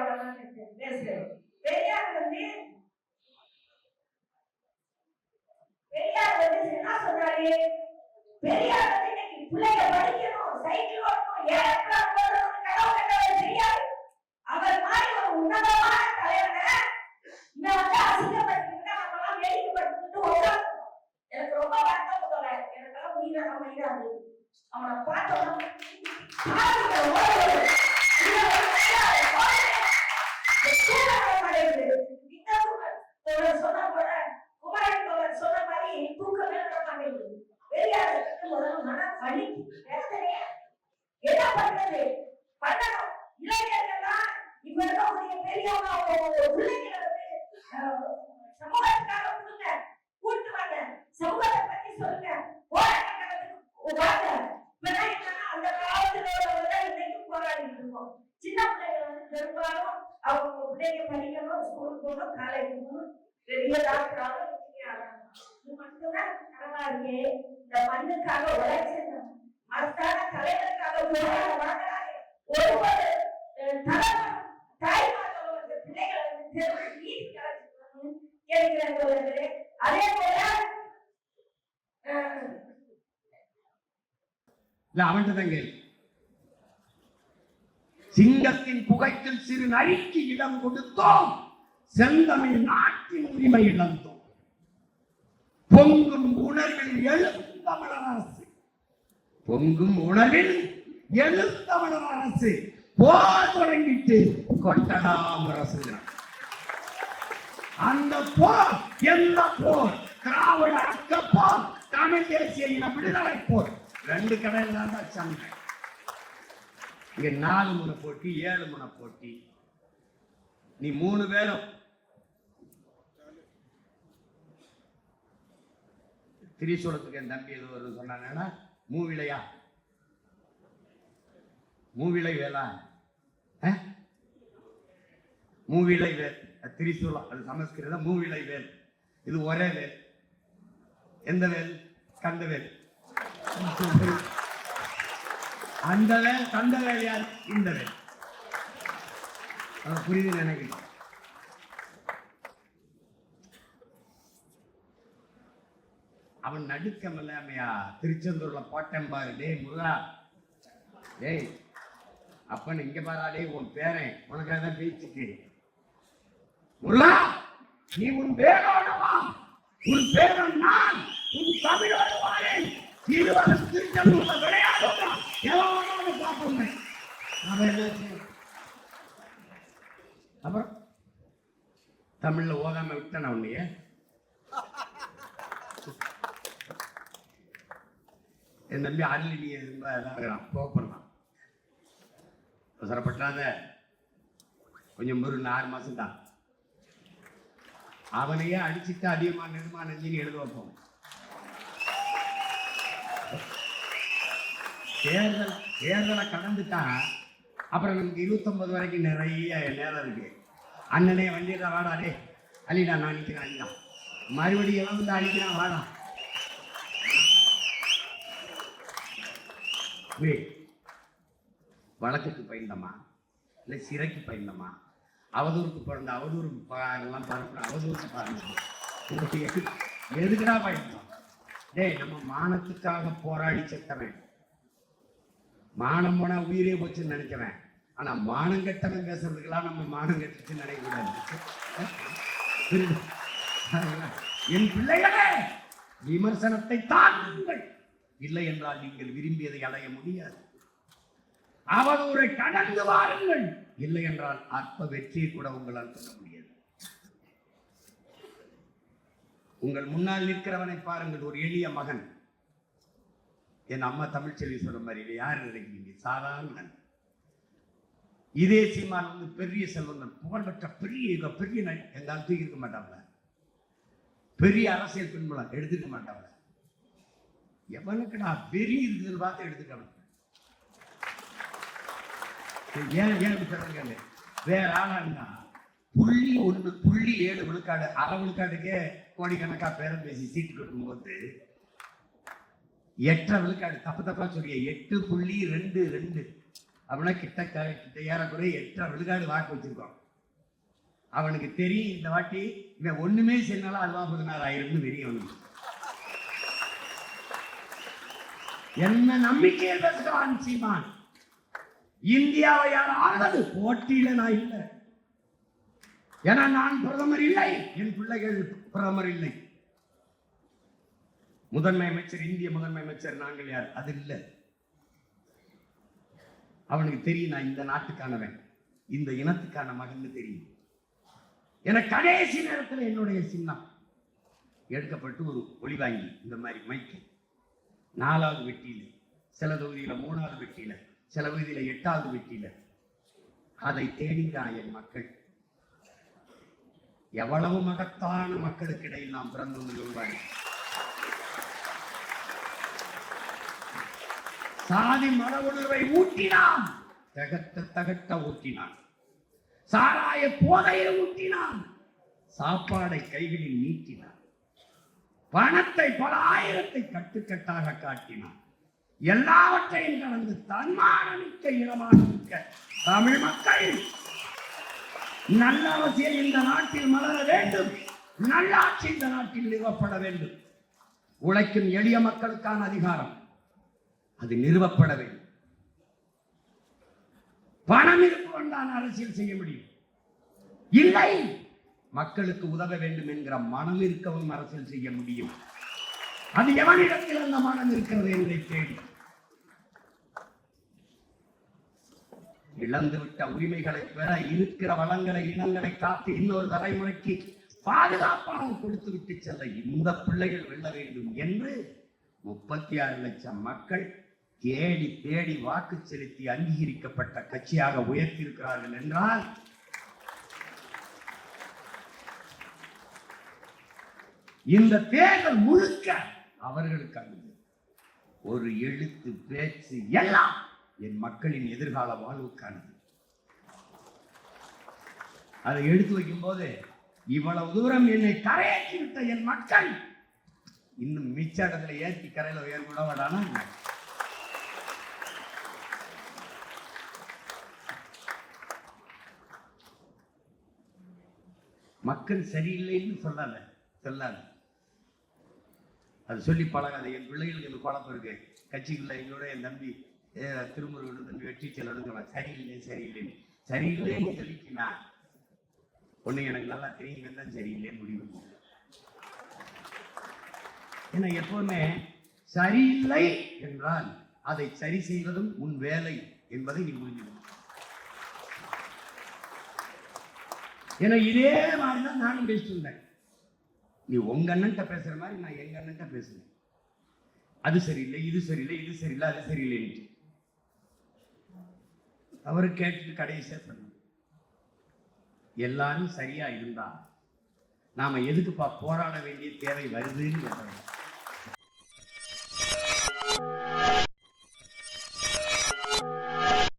Yeah. பெரியவங்க பிள்ளைங்களை சமூகத்துக்காக கொடுங்க கூட்டு வாங்க சமூகத்தை பத்தி சொல்லுங்க வாங்க இப்பதான் என்னன்னா அந்த காலத்துல உள்ளவங்க இன்னைக்கும் போராடிட்டு இருக்கோம் சின்ன பிள்ளைகள் வந்து பெரும்பாலும் அவங்க பிள்ளைங்க படிக்கணும் ஸ்கூலுக்கு போகணும் காலேஜ் போகணும் பெரிய டாக்டர் ஆகணும் இது மட்டும்தான் கனவா இருக்கு இந்த மண்ணுக்காக உழைச்சிருந்தோம் மரத்தான தலைவருக்காக போராட வாங்குறாங்க ஒவ்வொரு தலைவர் தாய் தாய்மார்களும் இந்த பிள்ளைகளை வந்து தெருவில் நீதி கலைச்சிருக்கணும் கேட்கிறேன் தோழர்களே அதே போல இல்ல அவன்கிட்ட சிங்கத்தின் புகைத்தில் சிறு நரிக்கு இடம் கொடுத்தோம். செந்தமிழ் நாட்டின் உரிமை இழந்தோம். பொங்கும் உணர்வில் எழுந்தமிழர் அரசு. பொங்கும் உணர்வில் எழுந்தமிழர் அரசு. போர் தொடங்கிட்டு கொட்டடாம் அரசுகிறார் அந்த போர் எந்த போர்? திராவிட அக்க போர் தமிழ் தேசிய இன விடுதலை போர். ரெண்டு கடையில் தான் சண்டை இங்க நாலு முனை போட்டி ஏழு முனை போட்டி. நீ மூணு பேரும். திரிசூலத்துக்கு என் தம்பி எது வரும்னு சொன்னாங்கன்னா மூவிலையா? மூவிலை வேலா? மூவிலை வேல் திரிசூலம் அது சமஸ்கிருதம் மூவிலை வேல் இது ஒரே வேல். எந்த வேல்? கந்த வேல். அந்த வேல் கந்த வேல் யார்? இந்த வேல். புரியுது நினைக்கிறேன். அவன் நடுக்கமல்ல இல்லாமையா திருச்செந்தூர்ல போட்டேன் பாரு. டேய் முருகா. டேய் அப்பன் இங்க பாரா டேய் உன் பேரன். உனக்காக தான் பேச்சுக்கு முல்லா நீ உன் பேரோட வா உன் பேரன் நான் உன் தமிழோடு வாரேன் இருவரும் திருச்செந்தூர்ல விளையாடுவோம்? எவனோட பார்ப்போம். அவன் என்னாச்சு அப்புறம் தமிழ்ல ஓதாம விட்டேன் உன்னைய? என் தம்பி அருள் நீ இதாகிறான் கோப்பறான் அவசரப்பட்டாத கொஞ்சம் ஒரு ஆறு மாசம் தான் அவனையே அடிச்சுட்டு அதிகமா நெடுமா நெஞ்சின்னு எழுத வைப்போம் தேர்தல் தேர்தலை கடந்துட்டா அப்புறம் நமக்கு இருபத்தொன்பது வரைக்கும் நிறைய நேரம் இருக்கு. அண்ணனே வண்டியில வாடா டே அழிடா நான் நிற்கிறேன் அழிதான் மறுபடியும் எவன் வந்து அடிக்கிறான் வாடா. டேய், வழக்குக்கு பயந்தமா? இல்லை சிறைக்கு பயந்தமா? அவதூறுக்கு பிறந்த அவதூறுக்கு எல்லாம் பரப்புற அவதூறுக்கு பாருங்க. எதுக்குடா பயன்படும் டேய் நம்ம மானத்துக்காக போராடி செத்தவன். மானம் போனா உயிரே போச்சுன்னு நினைக்கிறேன். ஆனா மானம் கெட்டவன் பேசுறதுக்கெல்லாம் நம்ம மானம் கெட்டுச்சுன்னு நினைக்கக்கூடாது. என் பிள்ளைகளே விமர்சனத்தை தாங்குங்கள். இல்லை என்றால் நீங்கள் விரும்பியதை அடைய முடியாது. அவதூரை கடந்து வாருங்கள். இல்லை என்றால் அற்ப வெற்றியை கூட உங்களால் சொல்ல முடியாது. உங்கள் முன்னால் நிற்கிறவனை பாருங்கள் ஒரு எளிய மகன். என் அம்மா தமிழ்ச்செல்வி சொல்ற மாதிரி இல்லை யார் நினைக்கிறீங்க? சாதாரண இதே சீமான் வந்து பெரிய செல்வங்கள் புகழ்பெற்ற பெரிய பெரிய நடி- எங்காலும் தூக்கி இருக்க பெரிய அரசியல் பின்புலம் எடுத்துக்க மாட்டாங்க எவனுக்கு நான் வெறி இருக்குதுன்னு பார்த்து எடுத்துக்கணும். ஏன் ஏன் இப்படி சொல்றீங்க? வேற ஆளா இருந்தா? புள்ளி ஒன்று புள்ளி ஏழு விழுக்காடு அரை விழுக்காடுக்கே கோடிக்கணக்காக பேரம் பேசி சீட்டு கட்டும்போது எட்டரை விழுக்காடு தப்பு தப்பா சொல்லிய எட்டு புள்ளி ரெண்டு ரெண்டு. அப்படின்னா கிட்ட கிட்ட ஏறக்குறைய எட்டரை விழுக்காடு வாக்கு வச்சிருக்கோம். அவனுக்கு தெரியும் இந்த வாட்டி இவன் ஒண்ணுமே செய்யனாலும் அதுவா பதினாறாயிரம்னு தெரியும் அவனுக்கு. என்ன நம்பிக்கையில் பேசுகிறான் சீமான்? இந்தியாவை யார் ஆள்வது போட்டியில நான் இல்லை. ஏன்னா நான் பிரதமர் இல்லை. என் பிள்ளைகள் பிரதமர் இல்லை. முதன்மை அமைச்சர் இந்திய முதன்மை அமைச்சர் நாங்கள் யார்? அது இல்லை. அவனுக்கு தெரியும் நான் இந்த நாட்டுக்கானவன் இந்த இனத்துக்கான மகன் தெரியும். என கடைசி நேரத்தில் என்னுடைய சின்னம் எடுக்கப்பட்டு ஒரு ஒளி வாங்கி இந்த மாதிரி மைக்கு. நாலாவது வெட்டியில சில தொகுதியில மூணாவது வெட்டியில சில இதில் எட்டாவது வெட்டியில அதை தேடிங்கிறான் என் மக்கள். எவ்வளவு மகத்தான மக்களுக்கு இடையில் நாம் பிறந்து சொல்வாங்க சாதி மத உணர்வை ஊட்டினான். தகட்ட தகட்ட ஊட்டினான். சாராய போதையை ஊட்டினான். சாப்பாடை கைகளில் நீட்டினான். பணத்தை பல ஆயிரத்தை கட்டுக்கட்டாக காட்டினான். எல்லாவற்றையும் கடந்து தன்மானமிக்க இனமாக தமிழ் மக்கள் நல்ல அவசியம் இந்த நாட்டில் மலர வேண்டும். நல்லாட்சி இந்த நாட்டில் நிறுவப்பட வேண்டும். உழைக்கும் எளிய மக்களுக்கான அதிகாரம் அது நிறுவப்பட வேண்டும். பணம் இருப்பவன் தான் அரசியல் செய்ய முடியும். இல்லை மக்களுக்கு உதவ வேண்டும் என்கிற மனம் இருக்கவும் அரசியல் செய்ய முடியும். அது எவனிடத்தில் அந்த மனம் இருக்கிறது என்று கேள்வி இழந்துவிட்ட உரிமைகளை பெற இருக்கிற வளங்களை இனங்களை காத்து இன்னொரு தலைமுறைக்கு பாதுகாப்பாக கொடுத்து விட்டு செல்ல இந்த பிள்ளைகள் வெல்ல வேண்டும் என்று முப்பத்தி ஆறு லட்சம் மக்கள் தேடி தேடி வாக்கு செலுத்தி அங்கீகரிக்கப்பட்ட கட்சியாக உயர்த்தியிருக்கிறார்கள் என்றால் இந்த தேர்தல் முழுக்க அவர்களுக்கானது ஒரு எழுத்து பேச்சு எல்லாம் என் மக்களின் எதிர்கால வாழ்வுக்கானது. அதை எடுத்து வைக்கும் போது இவ்வளவு தூரம் என்னை கரையாக்கி விட்ட என் மக்கள் இன்னும் மிச்ச இடத்துல ஏற்றி கரையில் உயர்கூட வேடானா? மக்கள் சரியில்லைன்னு சொல்லல சொல்லாத. அது சொல்லி பழகாது என் பிள்ளைகளுக்கு இந்த குழப்பம் இருக்கு. கட்சிக்குள்ள எங்களோட என் தம்பி ஏ, திருமுருகன் வெற்றி செல்வனுக்கு சரியில்லை சரியில்லை. சரியில்லைன்னு சொல்லிக்கினா ஒண்ணு எனக்கு நல்லா தெரியும் தான் சரியில்லைன்னு முடிவு. ஏன்னா எப்பவுமே சரியில்லை என்றால் அதை சரி செய்வதும் உன் வேலை என்பதை நீ புரிஞ்சுக்கணும். ஏன்னா இதே மாதிரி தான் நானும் பேசிட்டு இருந்தேன் நீ உங்க அண்ணன்ட்ட பேசுற மாதிரி நான் எங்க அண்ணன்ட்ட பேசுறேன். அது சரியில்லை இது சரியில்லை இது சரியில்லை அது சரியில்லைன்ட்டு. அவரு கேட்டுட்டு கடைசியாக சொன்னார் எல்லாரும் சரியாக இருந்தால் நாம் எதுக்குப்பா போராட வேண்டிய தேவை வருதுன்னு கேட்டாங்க